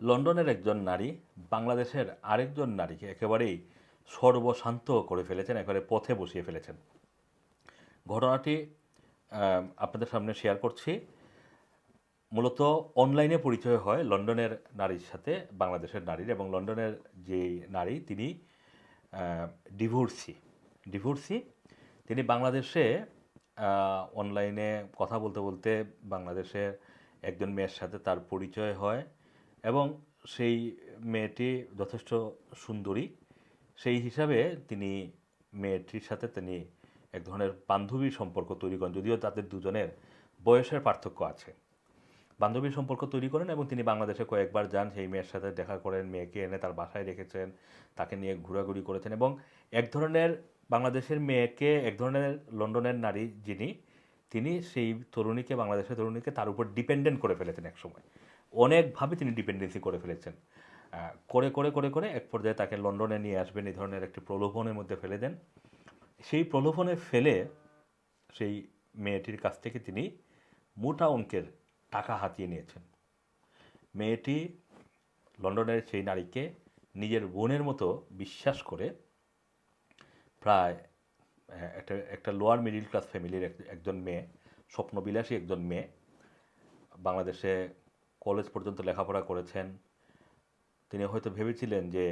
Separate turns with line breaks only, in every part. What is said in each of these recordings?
লন্ডনের একজন নারী বাংলাদেশের আরেকজন নারীকে একেবারেই সর্বশান্ত করে ফেলেছেন, একেবারে পথে বসিয়ে ফেলেছেন। ঘটনাটি আপনাদের সামনে শেয়ার করছি। মূলত অনলাইনে পরিচয় হয় লন্ডনের নারীর সাথে, বাংলাদেশের নারীর, এবং লন্ডনের যে নারী তিনি ডিভোর্সি ডিভোর্সি তিনি বাংলাদেশে অনলাইনে কথা বলতে বলতে বাংলাদেশের একজন মেয়ের সাথে তার পরিচয় হয়। এবং সেই মেয়েটি যথেষ্ট সুন্দরী। সেই হিসাবে তিনি মেয়েটির সাথে তিনি এক ধরনের বান্ধবী সম্পর্ক তৈরি করেন, যদিও তাদের দুজনের বয়সের পার্থক্য আছে। বান্ধবীর সম্পর্ক তৈরি করেন এবং তিনি বাংলাদেশে কয়েকবার যান, সেই মেয়ের সাথে দেখা করেন, মেয়েকে এনে তার বাসায় রেখেছেন, তাকে নিয়ে ঘোরাঘুরি করেছেন এবং এক ধরনের বাংলাদেশের মেয়েকে, এক ধরনের লন্ডনের নারী যিনি, তিনি সেই তরুণীকে, বাংলাদেশের তরুণীকে তার উপর ডিপেন্ডেন্ট করে ফেলেছেন একসময়। অনেকভাবে তিনি ডিপেন্ডেন্সি করে ফেলেছেন। করে করে করে করে এক পর্যায়ে তাকে লন্ডনে নিয়ে আসবেন, এই ধরনের একটি প্রলোভনের মধ্যে ফেলে দেন। সেই প্রলোভনে ফেলে সেই মেয়েটির কাছ থেকে তিনি মোটা অঙ্কের টাকা হাতিয়ে নিয়েছেন। মেয়েটি লন্ডনের সেই নারীকে নিজের বোনের মতো বিশ্বাস করে প্রায় একটা একটা লোয়ার মিডিল ক্লাস ফ্যামিলির এক- একজন মেয়ে, স্বপ্নবিলাসী একজন মেয়ে, বাংলাদেশে কলেজ পর্যন্ত লেখাপড়া করেছেন। তিনি হয়তো ভেবেছিলেন যে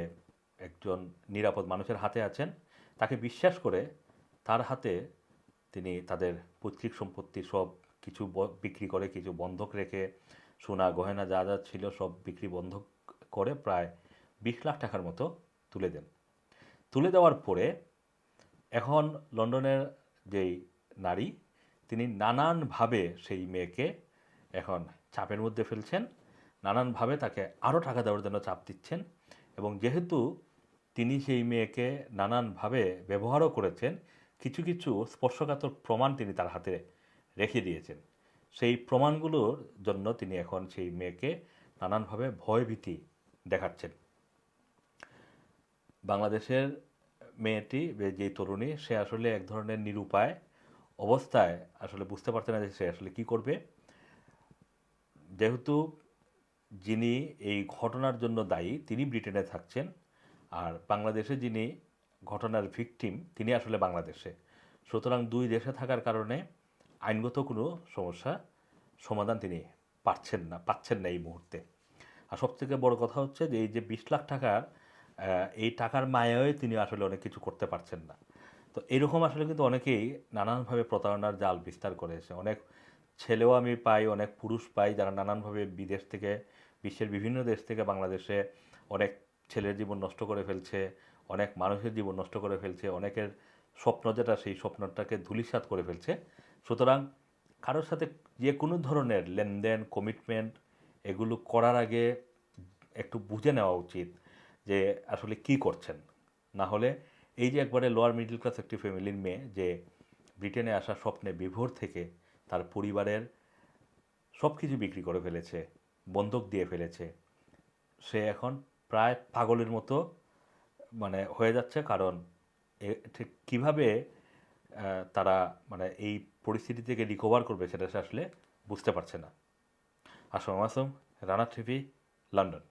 একজন নিরাপদ মানুষের হাতে আছেন। তাকে বিশ্বাস করে তার হাতে তিনি তাদের পৈতৃক সম্পত্তি সব কিছু বিক্রি করে, কিছু বন্ধক রেখে, সোনা গয়না যা যা ছিল সব বিক্রি বন্ধক করে প্রায় বিশ লাখ টাকার মতো তুলে দেন। তুলে দেওয়ার পরে এখন লন্ডনের যেই নারী, তিনি নানানভাবে সেই মেয়েকে এখন চাপের মধ্যে ফেলছেন, নানানভাবে তাকে আরও টাকা দেওয়ার জন্য চাপ দিচ্ছেন এবং যেহেতু তিনি সেই মেয়েকে নানানভাবে ব্যবহারও করেছেন, কিছু কিছু স্পর্শকাতর প্রমাণ তিনি তার হাতে রেখে দিয়েছেন। সেই প্রমাণগুলোর জন্য তিনি এখন সেই মেয়েকে নানানভাবে ভয়ভীতি দেখাচ্ছেন। বাংলাদেশের মেয়েটি, যে তরুণী, সে আসলে এক ধরনের নিরুপায় অবস্থায় আসলে বুঝতে পারছে না যে সে আসলে কী করবে। যেহেতু যিনি এই ঘটনার জন্য দায়ী, তিনি ব্রিটেনে থাকছেন আর বাংলাদেশে যিনি ঘটনার ভিকটিম, তিনি আসলে বাংলাদেশে। সুতরাং দুই দেশে থাকার কারণে আইনগত কোনো সমস্যা, সমাধান তিনি পাচ্ছেন না পাচ্ছেন না এই মুহূর্তে। আর সবথেকে বড় কথা হচ্ছে যে, এই যে বিশ লাখ টাকার এই টাকার মায়ায় তিনি আসলে অনেক কিছু করতে পারছেন না। তো এরকম আসলে কিন্তু অনেকেই নানানভাবে প্রতারণার জাল বিস্তার করেছে। অনেক ছেলেও আমি পাই, অনেক পুরুষ পাই যারা নানানভাবে বিদেশ থেকে, বিশ্বের বিভিন্ন দেশ থেকে বাংলাদেশে অনেক ছেলের জীবন নষ্ট করে ফেলছে, অনেক মানুষের জীবন নষ্ট করে ফেলছে, অনেকের স্বপ্ন যেটা সেই স্বপ্নটাকে ধূলিসাৎ করে ফেলছে। সুতরাং কারোর সাথে যে কোনো ধরনের লেনদেন কমিটমেন্ট এগুলো করার আগে একটু বুঝে নেওয়া উচিত যে আসলে কি করছেন। না হলে এই যে একবারে লোয়ার মিডল ক্লাস একটি ফ্যামিলির মেয়ে যে ব্রিটেনে আসা স্বপ্নে বিভোর থেকে তার পরিবারের সব কিছু বিক্রি করে ফেলেছে বন্ধক দিয়ে ফেলেছে। সে এখন প্রায় পাগলের মতো মানে হয়ে যাচ্ছে কারণ ঠিক কীভাবে তারা মানে এই পরিস্থিতি থেকে রিকভার করবে সেটা সে আসলে বুঝতে পারছে না। Assam Assam Rana TV London.